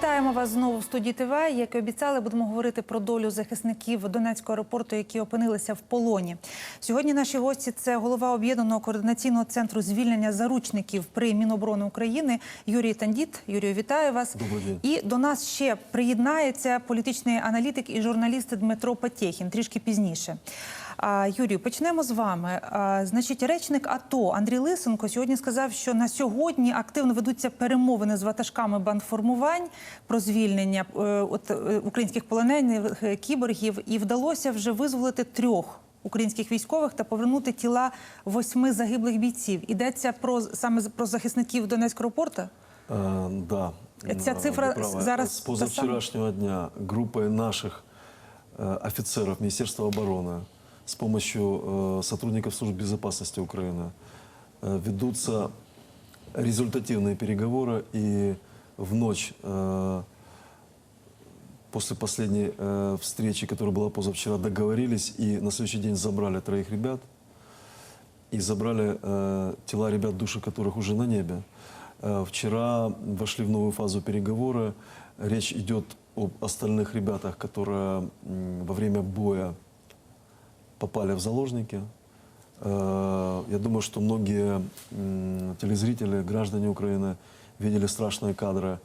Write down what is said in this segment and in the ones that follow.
Вітаємо вас знову в студії ТВ. Як і обіцяли, будемо говорити про долю захисників Донецького аеропорту, які опинилися в полоні. Сьогодні наші гості це голова об'єднаного координаційного центру звільнення заручників при Міноборони України Юрій Тандіт. Юрію, вітаю вас. Добрий день. І до нас ще приєднається політичний аналітик і журналіст Дмитро Потєхін трішки пізніше. А, Юрію, почнемо з вами. А, Значить, речник АТО Андрій Лисенко сьогодні сказав, що на сьогодні активно ведуться перемовини з ватажками бандформувань про звільнення е, от, е, українських полонених е, кіборгів, і вдалося вже визволити трьох. Українських військових та повернути тіла восьми загиблих бійців. Йдеться про саме про захисників Донецького аеропорту? Э, Да. Ця Э, цифра вы правы. зараз С та позавчерашнего дня группой наших э, офицеров Министерства обороны С помощью э, сотрудников служб безопасности Украины э, ведутся результативные переговоры и в ночь э, после последней встречи, которая была позавчера, договорились и на следующий день забрали троих ребят и забрали тела ребят, души которых уже на небе. Вчера вошли в новую фазу переговоры. Речь идет об остальных ребятах, которые во время боя попали в заложники. Э, Я думаю, что многие телезрители, граждане Украины видели страшные кадры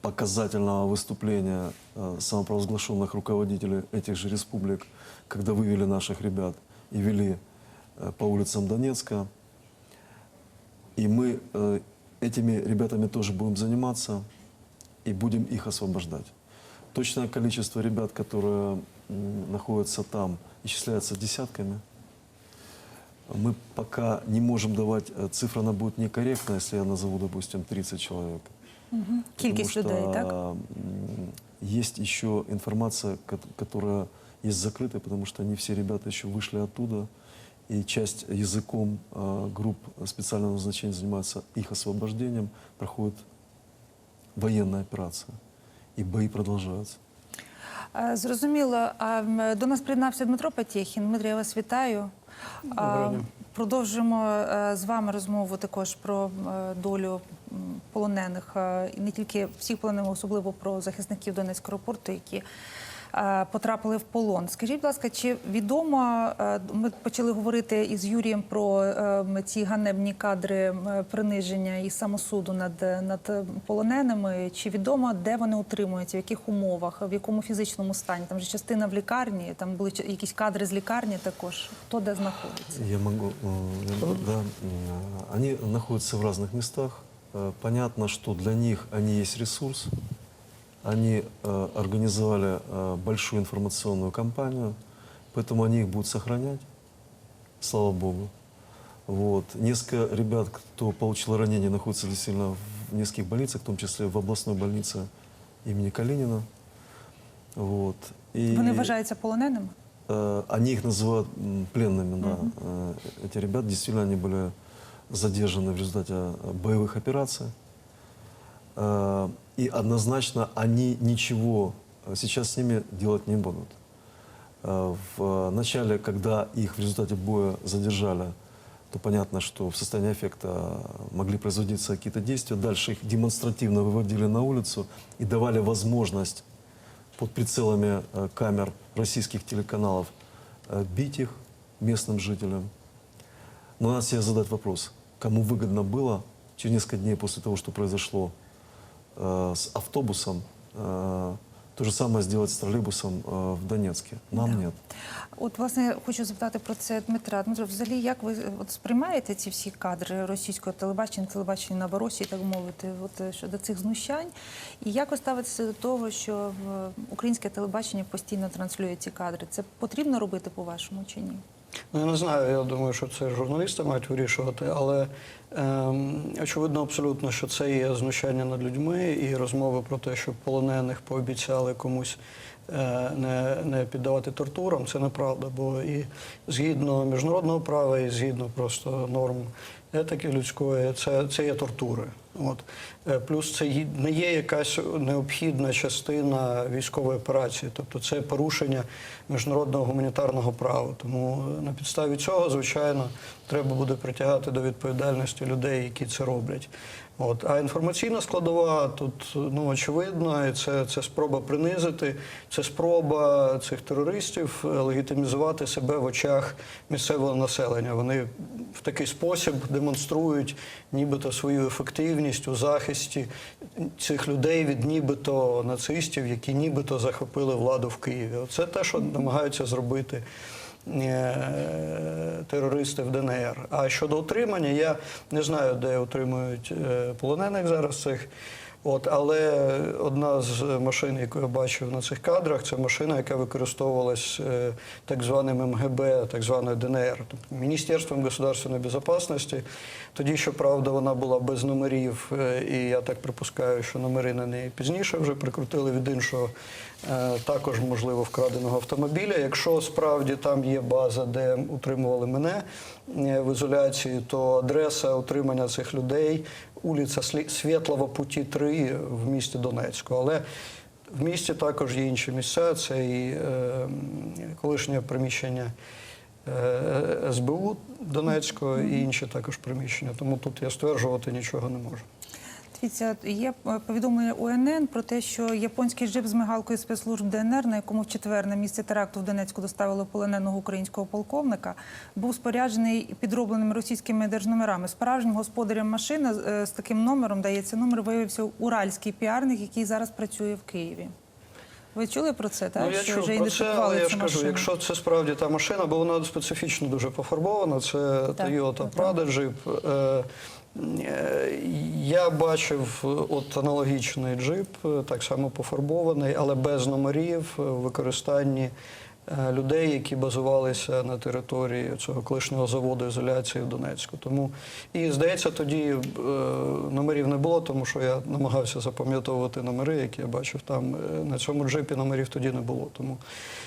показательного выступления э, самопровозглашенных руководителей этих же республик, когда вывели наших ребят и вели э, по улицам Донецка. И мы этими ребятами тоже будем заниматься и будем их освобождать. Точное количество ребят, которые находятся там, исчисляется десятками. Мы пока не можем давать, э, цифра она будет некорректна, если я назову, допустим, 30 человек. Кількість Потому людей, так? что, Есть еще информация, кот- которая есть закрытая, потому что не все ребята еще вышли оттуда, и часть языком э, групп специального назначения занимается их освобождением, проходит военная операция, и бои продолжаются. Е, Зрозуміло. До нас приєднався Дмитро Патєхін. Дмитро, я вас вітаю. А, Продовжимо е, з вами розмову також про е, долю полонених і не тільки всіх полонених, особливо про захисників Донецького аеропорту, які потрапили в полон. Скажіть, будь ласка, чи відомо е, ми почали говорити із Юрієм про е, ці ганебні кадри е, приниження і самосуду над, над полоненими? Чи відомо, де вони утримуються, в яких умовах, в якому фізичному стані? Там же частина в лікарні, там були ч- якісь кадри з лікарні також. Хто де знаходиться? Я могу, э, я- да, м, они находятся в разных местах. Э, Понятно, что для них они есть ресурс. Они э, организовали э, большую информационную кампанию, поэтому они их будут сохранять, слава богу. Вот. Несколько ребят, кто получил ранение, находятся действительно в нескольких больницах, в том числе в областной больнице имени Калинина. Вот. И... Вони вважаються полоненими? Э, Они их называют м, пленными, да. Э, Эти ребята действительно они были задержаны в результате э, боевых операций. Э, И однозначно они ничего э, сейчас с ними делать не будут. Э, В начале, когда их в результате боя задержали, то понятно, что в состоянии аффекта могли производиться какие-то действия. Дальше их демонстративно выводили на улицу и давали возможность под прицелами э, камер российских телеканалов э, бить их местным жителям. Но надо себе задать вопрос, кому выгодно было через несколько дней после того, что произошло э, с автобусом, э, то же самое сделать с троллейбусом э, в Донецке. Нам Да. нет. От, власне, хочу запитати про це Дмитра. Дмитро, взагалі, як ви от сприймаєте ці всі кадри російського телебачення, телебачення Новоросії, так мовити, от е, щодо цих знущань? І як ви ставитеся до того, що в українське телебачення постійно транслює ці кадри? Це потрібно робити по-вашому чи ні? Ну, я не знаю, я думаю, що це журналісти мають вирішувати, але ем, очевидно абсолютно, що це є знущання над людьми і розмови про те, що полонених пообіцяли комусь е, не, не піддавати тортурам, це неправда. Бо і згідно міжнародного права, і згідно просто норм етики людської, це, це є тортури. От. Е, Плюс це не є якась необхідна частина військової операції, тобто це порушення міжнародного гуманітарного права. Тому е, на підставі цього, звичайно, треба буде притягати до відповідальності людей, які це роблять. От. А інформаційна складова тут ну, очевидна, і це, це спроба принизити, це спроба цих терористів е, легітимізувати себе в очах місцевого населення. Вони в такий спосіб демонструють нібито свою ефективність у захисті цих людей від нібито нацистів, які нібито захопили владу в Києві. Це те, що намагаються зробити е, терористи в ДНР. А щодо утримання, я не знаю, де утримують е, полонених зараз цих. От, але одна з машин, яку я бачив на цих кадрах, це машина, яка використовувалась е, так званим МГБ, так званою ДНР, тобто Міністерством государственної безпеки. Тоді, щоправда, вона була без номерів, е, і я так припускаю, що номери на неї пізніше вже прикрутили від іншого, також можливо вкраденого автомобіля. Якщо справді там є база, де утримували мене е, в ізоляції, то адреса утримання цих людей вулиця Слі- Світлого путі 3 в місті Донецьку. Але в місті також є інші місця. Це і е, колишнє приміщення е, СБУ Донецького і інші також приміщення. Тому тут я стверджувати нічого не можу. Дивіться, є е, повідомлення УНН про те, що японський джип з мигалкою спецслужб ДНР, на якому в четвер на місце теракту в Донецьку доставили полоненого українського полковника, був споряджений підробленими російськими держномерами. Справжнім господарем машини е, з таким номером дається номер, виявився уральський піарник, який зараз працює в Києві. Ви чули про це? Так ну, я що чув вже про це, але я ж кажу, машину? якщо це справді та машина, бо вона специфічно дуже пофарбована, це Toyota. Е, е, Я бачив е, от аналогічний джип, е, так само пофарбований, але без номерів е, в використанні людей, які базувалися на території цього колишнього заводу ізоляції в Донецьку. Тому і здається, тоді е, номерів не було, тому що я намагався запам'ятовувати номери, які я бачив там. Е, На цьому джипі номерів тоді не було. Тому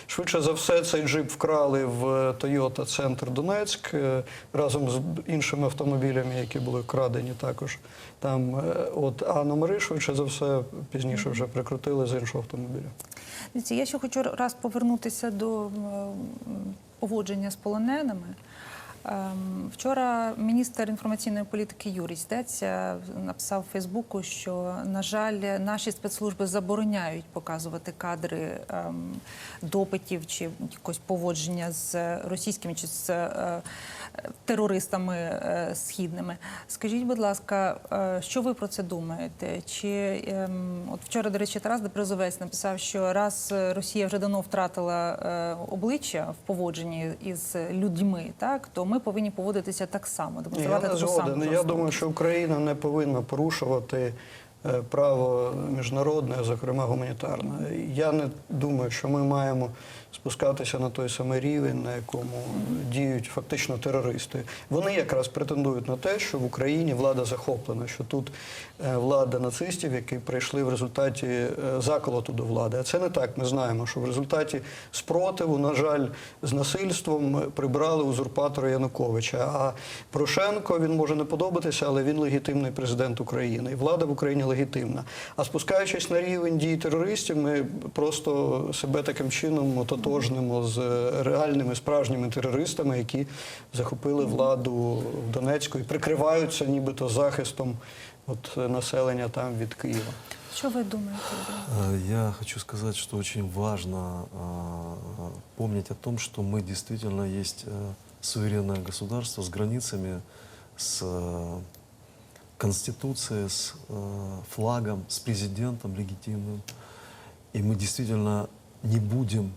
швидше за все цей джип вкрали в Toyota Центр Донецьк е, разом з іншими автомобілями, які були вкрадені також там. Е, От а номери швидше за все пізніше вже прикрутили з іншого автомобіля. Я ще хочу раз повернутися до м, поводження з полоненими. Ем, Вчора міністр інформаційної політики Юрій Стець е, написав у Фейсбуку, що, на жаль, наші спецслужби забороняють показувати кадри ем, допитів чи якось поводження з російськими чи з е, терористами е, східними. Скажіть, будь ласка, е, що ви про це думаєте? Чи ем, от вчора, до речі, Тарас Деброзовець написав, що раз е, Росія вже давно втратила обличчя в поводженні із людьми, так то ми повинні поводитися так само, я демонструвати не таку саму. Я думаю, що Україна не повинна порушувати право міжнародне, зокрема гуманітарне. Я не думаю, що ми маємо спускатися на той самий рівень, на якому діють фактично терористи. Вони якраз претендують на те, що в Україні влада захоплена, що тут е, влада нацистів, які прийшли в результаті е, заколоту до влади. А це не так. Ми знаємо, що в результаті спротиву, на жаль, з насильством прибрали узурпатора Януковича. А Порошенко він може не подобатися, але він легітимний президент України. І влада в Україні легітимна. А спускаючись на рівень дій терористів, ми просто себе таким чином ототожнимо з реальними справжніми терористами, які захопили владу в Донецьку і прикриваються нібито захистом от, населення там від Києва. Що ви думаєте? Юрій? Э, Я хочу сказать, что очень важно э, помнить о том, что мы действительно есть э, суверенное государство с границами, с э, конституцией, с э, флагом, с президентом легитимным. И мы действительно не будем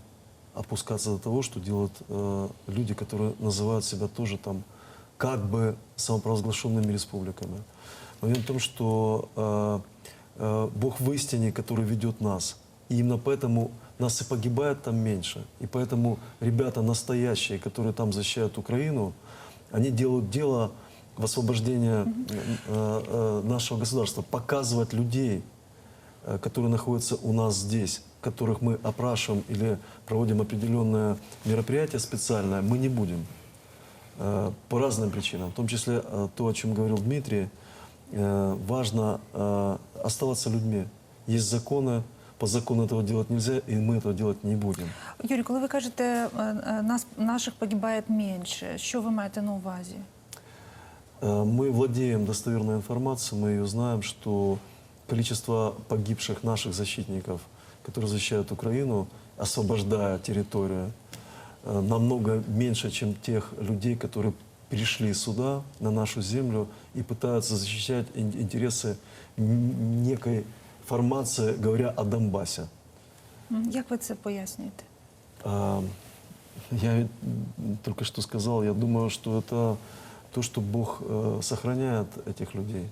опускаться до того, что делают э, люди, которые называют себя тоже там как бы самопровозглашенными республиками. Момент в том, что э, э, Бог в истине, который ведет нас. И именно поэтому нас и погибает там меньше. И поэтому ребята настоящие, которые там защищают Украину, они делают дело в освобождении э, э, нашего государства, показывать людей, э, которые находятся у нас здесь, которых мы опрашиваем или проводим определенное мероприятие специальное, мы не будем. Э, По разным причинам, в том числе э, то, о чем говорил Дмитрий, э, важно э, оставаться людьми. Есть законы, по закону этого делать нельзя, и мы этого делать не будем. Юрій, коли ви кажете, е, е, нас наших погибає менше, що ви маєте на увазі? Э, Мы владеем достоверной информацией, мы ее знаем, что количество погибших наших защитников, которые защищают Украину, освобождая территорию, э, намного меньше, чем тех людей, которые пришли сюда, на нашу землю, и пытаются защищать ин- интересы н- некой формации, говоря о Донбассе. М, Як ви це пояснюєте? А, Я ведь, м, только что сказал, я думаю, что это то, что Бог э, сохраняет этих людей.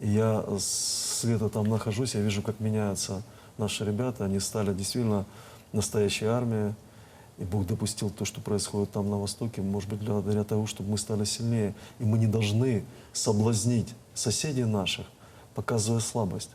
И я с лета там нахожусь, я вижу, как меняются наши ребята. Они стали действительно настоящей армией. И Бог допустил то, что происходит там на Востоке, может быть, благодаря тому, чтобы мы стали сильнее. И мы не должны соблазнить соседей наших, показывая слабость.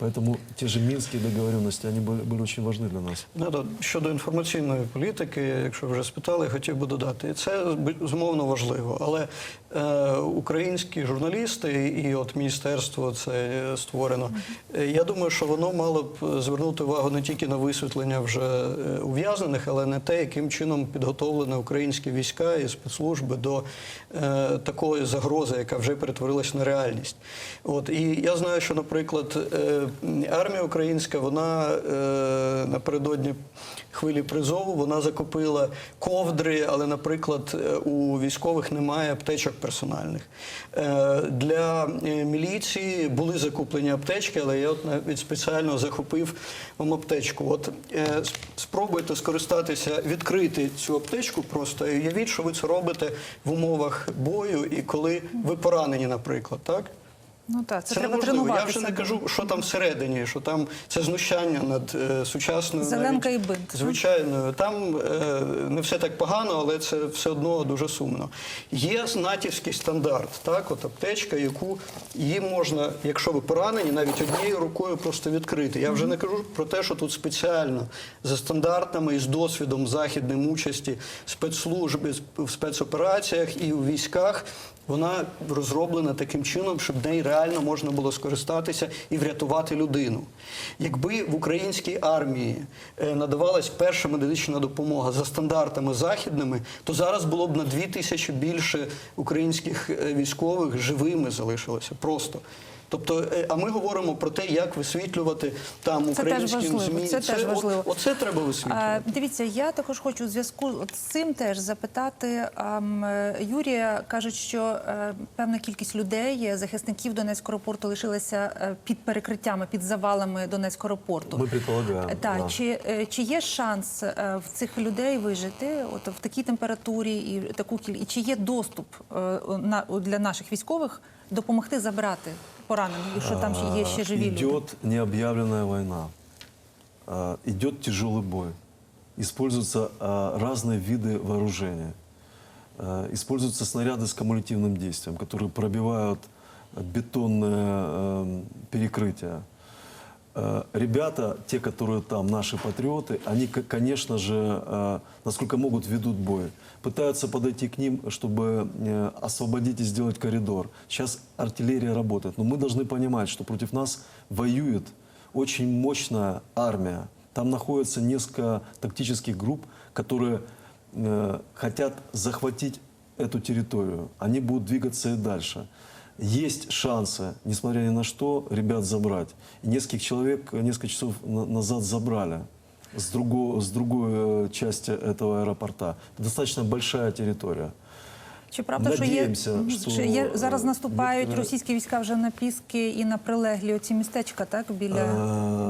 Поэтому те же минские договоренности, они были, были очень важны для нас. Ну, то щодо інформаційної політики, якщо вже спитали, я хотів би додати. І Це безумовно важливо. Але е, українські журналісти і от міністерство це е, створено. е, Я думаю, що воно мало б звернути увагу не тільки на висвітлення вже е, ув'язнених, але не те, яким чином підготовлені українські війська і спецслужби до е, такої загрози, яка вже перетворилась на реальність. От і я знаю, що, наприклад, е, армія українська, вона е, напередодні хвилі призову вона закупила ковдри, але, наприклад, е, у військових немає аптечок персональних. Е, Для міліції були закуплені аптечки, але я от навіть спеціально захопив вам аптечку. От спробуйте скористатися, відкрити цю аптечку просто і уявіть, що ви це робите в умовах бою і коли ви поранені, наприклад, так? Ну так, це, Це, треба неможливо. Я вже не кажу, що там всередині, що там це знущання над е, сучасною Зеленка навіть і бинт. звичайною. Там е, не все так погано, але це все одно дуже сумно. Є натівський стандарт, так, от аптечка, яку її можна, якщо ви поранені, навіть однією рукою просто відкрити. Я вже не кажу про те, що тут спеціально за стандартами і з досвідом західним участі спецслужби в спецопераціях і у військах. Вона розроблена таким чином, щоб неї реально можна було скористатися і врятувати людину. Якби в українській армії е, надавалась перша медична допомога за стандартами західними, то зараз було б на дві тисячі більше українських е, військових живими залишилося просто. Тобто, е, а ми говоримо про те, як висвітлювати там Це теж українським важливо, змі. це теж важливо. Оце треба висвітлювати. Дивіться, я також хочу у зв'язку з цим теж запитати е, Юрія. Кажуть, що е, певна кількість людей, захисників Донецького аеропорту, лишилися е, під перекриттями, під завалами Донецького. Е, Так, да. чи, чи є шанс в цих людей вижити от в такій температурі і таку кіль... і чи є доступ на для наших військових допомогти забрати поранених, якщо там ще є ще живі люди? Идет необъявленная война. А, Идет тяжелый бой. Используются а, разные виды вооружения. А, Используются снаряды с кумулятивным действием, которые пробивают бетонное эм, перекрытие. Э, Ребята, те, которые там, наши патриоты, они, к- конечно же, э, насколько могут, ведут бой. Пытаются подойти к ним, чтобы э, освободить и сделать коридор. Сейчас артиллерия работает. Но мы должны понимать, что против нас воюет очень мощная армия. Там находится несколько тактических групп, которые э, хотят захватить эту территорию. Они будут двигаться и дальше. Есть шансы, несмотря ни на что, ребят забрать. И нескольких человек несколько часов на- назад забрали с, другого, с другой э, части этого аэропорта. Достаточно большая территория. Чи правда, що є, Надіємося, Мгм. що, що є зараз е, наступають Віктор- російські війська вже на Піски і на прилеглі оці містечка, так біля,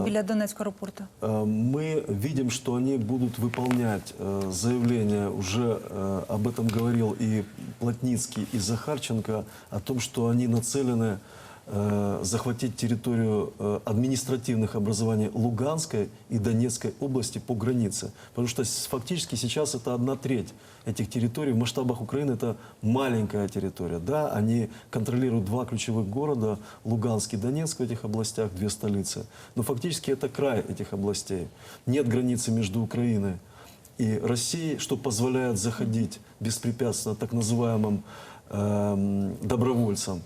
Е, біля Донецького аеропорту? Э, Мы видим, что они будут выполнять э, заявление, уже э, об этом говорил и Плотницкий, и Захарченко, о том, что они нацелены э, захватить территорию э, административных образований Луганской и Донецкой области по границе. Потому что фактически сейчас это одна треть этих территорий. В масштабах Украины это маленькая территория. Да, они контролируют два ключевых города, Луганск и Донецк в этих областях, две столицы. Но фактически это край этих областей. Нет границы между Украиной и Россией, что позволяет заходить беспрепятственно так называемым эм, добровольцам.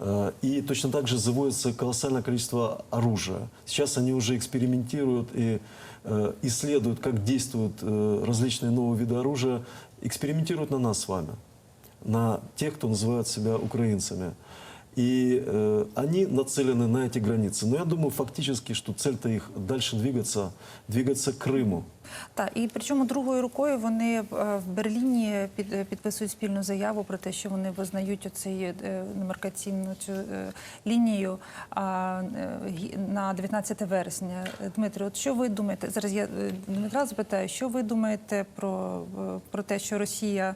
Э, И точно так же заводится колоссальное количество оружия. Сейчас они уже экспериментируют и э, исследуют, как действуют э, различные новые виды оружия, экспериментируют на нас с вами. на тех, кто называет себя украинцами. И э, они нацелены на эти границы. Но я думаю, фактически, что цель-то их дальше двигаться, двигаться к Крыму. Так, і причому другою рукою вони е, в Берліні під, е, підписують спільну заяву про те, що вони визнають оцей е, демаркаційну цю е, лінію а, е, гі- на 19 вересня. Е, Дмитро, от що ви думаєте? Зараз я е, Дмитра запитаю, що ви думаєте про, е, про те, що Росія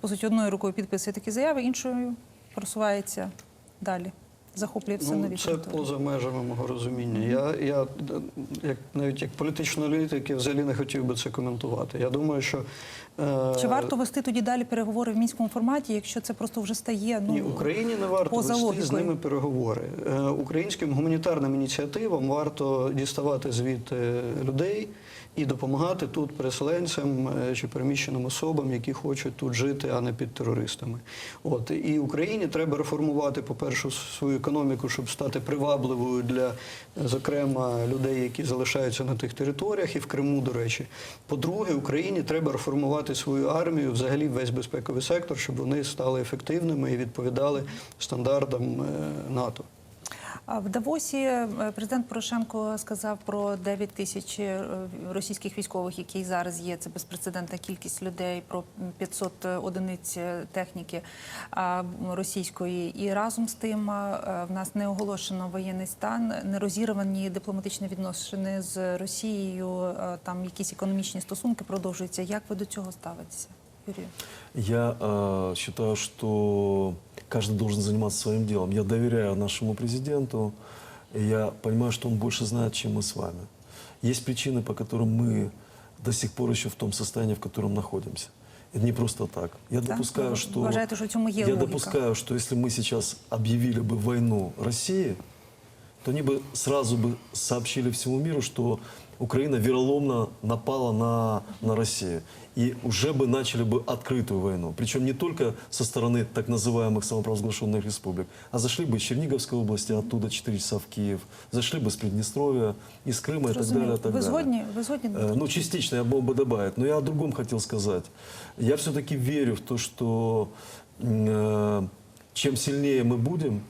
по суті одною рукою підписує такі заяви, іншою просувається Далі, захоплює все Ну, нові це поза межами мого розуміння. Я, я як навіть як політичний аналітик, я взагалі не хотів би це коментувати. Я думаю, що Чи варто вести тоді далі переговори в мінському форматі, якщо це просто вже стає ну Ні, Україні не варто поза вести з ними переговори. Е, Українським гуманітарним ініціативам варто діставати звідти людей і допомагати тут переселенцям е, чи переміщеним особам, які хочуть тут жити, а не під терористами. От і Україні треба реформувати, по-перше, свою економіку, щоб стати привабливою для, е, зокрема, людей, які залишаються на тих територіях, і в Криму, до речі. По-друге, Україні треба реформувати свою армію, взагалі весь безпековий сектор, щоб вони стали ефективними і відповідали стандартам е, НАТО. В Давосі е, президент Порошенко сказав про 9 тисяч е, російських військових, які зараз є. Це безпрецедентна кількість людей, про 500 одиниць е, техніки російської. І разом з тим в нас не оголошено воєнний стан, не розірвані дипломатичні відносини з Росією. Там якісь економічні стосунки продовжуються. Як ви до цього ставитеся, Юрію? Я э, что каждый должен заниматься своим делом. Я доверяю нашему президенту, и я понимаю, что он больше знает, чем мы с вами. Есть причины, по которым мы до сих пор еще в том состоянии, в котором находимся. Это не просто так. Я Так? допускаю, Ви что вважаєте, що в цьому є я логіка? допускаю, что если мы сейчас объявили бы войну России, то они бы сразу бы сообщили всему миру, что Украина вероломно напала на, на Россию. И уже бы начали бы открытую войну. Причем не только со стороны так называемых самопровозглашенных республик, а зашли бы из Черниговской области, оттуда 4 часа в Киев, зашли бы с Приднестровья, из Крыма и так Зрозуміло. далее. Так Ви далее. згодні? Ви згодні? Э, Ну, частично я мог бы добавить, но я о другом хотел сказать. Я все-таки верю в то, что м, э, чем сильнее мы будем,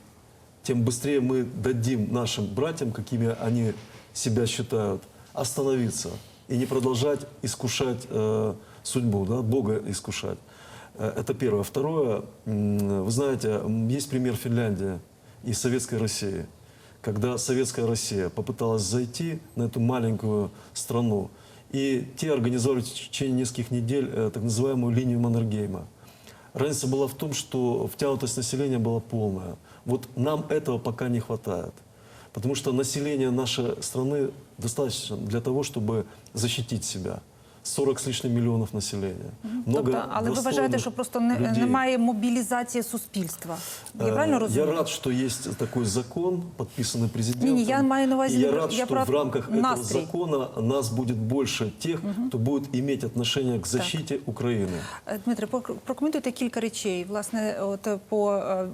тем быстрее мы дадим нашим братьям, какими они себя считают, остановиться и не продолжать искушать э, судьбу, да, Бога искушать. Э, Это первое. Второе, вы знаете, есть пример Финляндии и Советской России когда советская Россия попыталась зайти на эту маленькую страну, и те организовали в течение нескольких недель э, так называемую линию Маннергейма. Разница была в том, что втянутость населения была полная. Вот нам этого пока не хватает. Потому что население нашей страны достаточно для того, чтобы защитить себя. 40 с лишним миллионов населения. Много Тобто, але ви вважаєте, достойных що просто не, людей. немає мобілізації суспільства? Я Э, правильно Я розумію? рад, что есть такой закон, подписанный президентом. Не-не, я маю на увазі И я не- рад, я что про в рамках настрій. этого закона нас будет больше тех, кто будет иметь отношение к защите Украины. Е, Дмитре, пок- прокоментуйте кілька речей. Власне, от е, по е, м,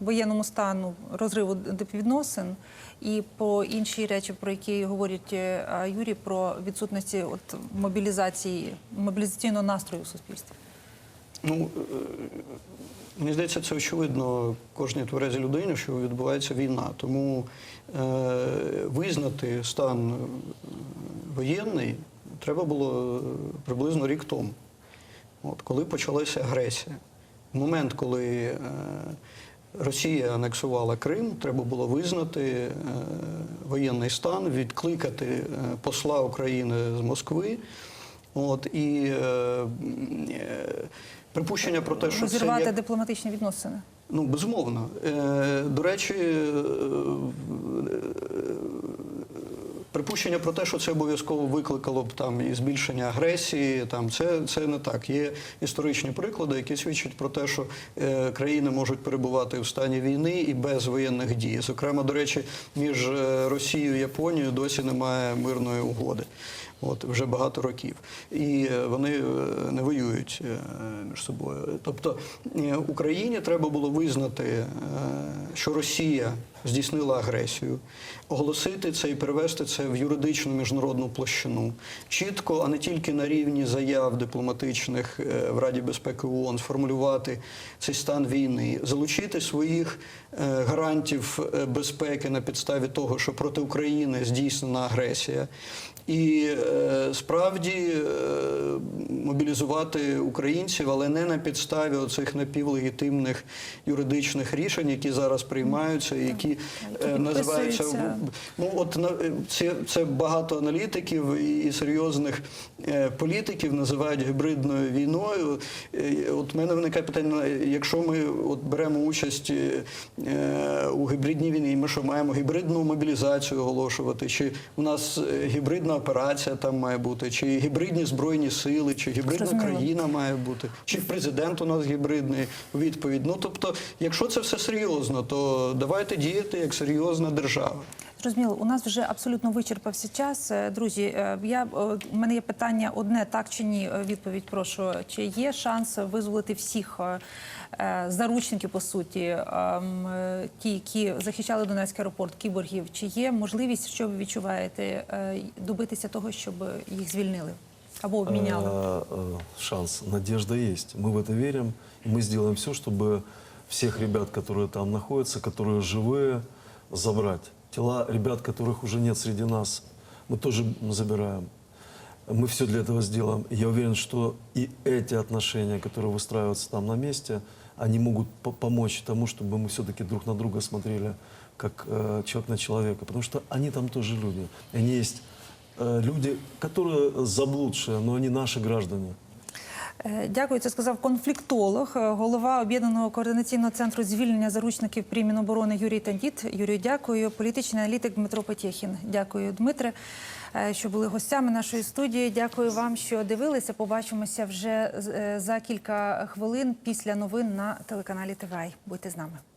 воєнному стану розриву відносин і по іншій речі, про які говорить е, Юрій, про відсутності от мобілізації, мобілізаційного настрою в суспільстві. Ну, е, мені здається, це очевидно кожній тверезій людині, що відбувається війна. Тому е, визнати стан воєнний треба було е, приблизно рік тому, от, коли почалася агресія. Момент, коли е, Росія анексувала Крим, треба було визнати е, воєнний стан, відкликати е, посла України з Москви. От, і е, е, припущення про те, що це Розірвати є, дипломатичні відносини. ну безумовно. Е, до речі, припущення про те, що це обов'язково викликало б там і збільшення агресії, там це, це не так. Є історичні приклади, які свідчать про те, що е, країни можуть перебувати в стані війни і без воєнних дій. Зокрема, до речі, між е, Росією і Японією досі немає мирної угоди. От вже багато років, і е, вони е, не воюють е, між собою. Тобто Україні треба було визнати, що Росія здійснила агресію, оголосити це і перевести це в юридичну міжнародну площину. Чітко, а не тільки на рівні заяв дипломатичних в Раді безпеки ООН, сформулювати цей стан війни, залучити своїх гарантів безпеки на підставі того, що проти України здійснена агресія. І справді е, мобілізувати українців, але не на підставі оцих напівлегітимних юридичних рішень, які зараз приймаються, які е, називаються ну от е, це, це багато аналітиків і, серйозних е, політиків називають гібридною війною. Е, От в мене виникає питання: якщо ми от беремо участь е, е, у гібридній війні, ми що маємо гібридну мобілізацію оголошувати, чи у нас е, гібридна операція там має бути, чи гібридні збройні сили, чи гібридна Зрозуміло. країна має бути, чи президент у нас гібридний відповідь. Ну тобто, якщо це все серйозно, то давайте діяти як серйозна держава. Зрозуміло, у нас вже абсолютно вичерпався час. Е, Друзі, е, я, е, у мене є питання одне, так чи ні, Е, відповідь прошу. Чи є шанс визволити всіх е, е, заручників, по суті, ем, е, ті, які захищали Донецький аеропорт, кіборгів? Чи є можливість, що ви відчуваєте, е, добитися того, щоб їх звільнили або обміняли? Э, э, Шанс, надежда есть. Мы в это верим. И мы сделаем все, чтобы всех ребят, которые там находятся, которые живые, забрать. Тела ребят, которых уже нет среди нас, мы тоже забираем. Мы все для этого сделаем. И я уверен, что и эти отношения, которые выстраиваются там на месте, они могут по- помочь тому, чтобы мы все-таки друг на друга смотрели как э, человек на человека. Потому что они там тоже люди. И Они есть э, люди, которые заблудшие, но они наши граждане. Е, Дякую, це сказав конфліктолог, е, голова об'єднаного координаційного центру звільнення заручників при Міноборони Юрій Тандіт. Юрію, дякую. Політичний аналітик Дмитро Потєхін. Дякую, Дмитре, е, що були гостями нашої студії. Дякую вам, що дивилися. Побачимося вже за кілька хвилин після новин на телеканалі ТВАЙ. Будьте з нами.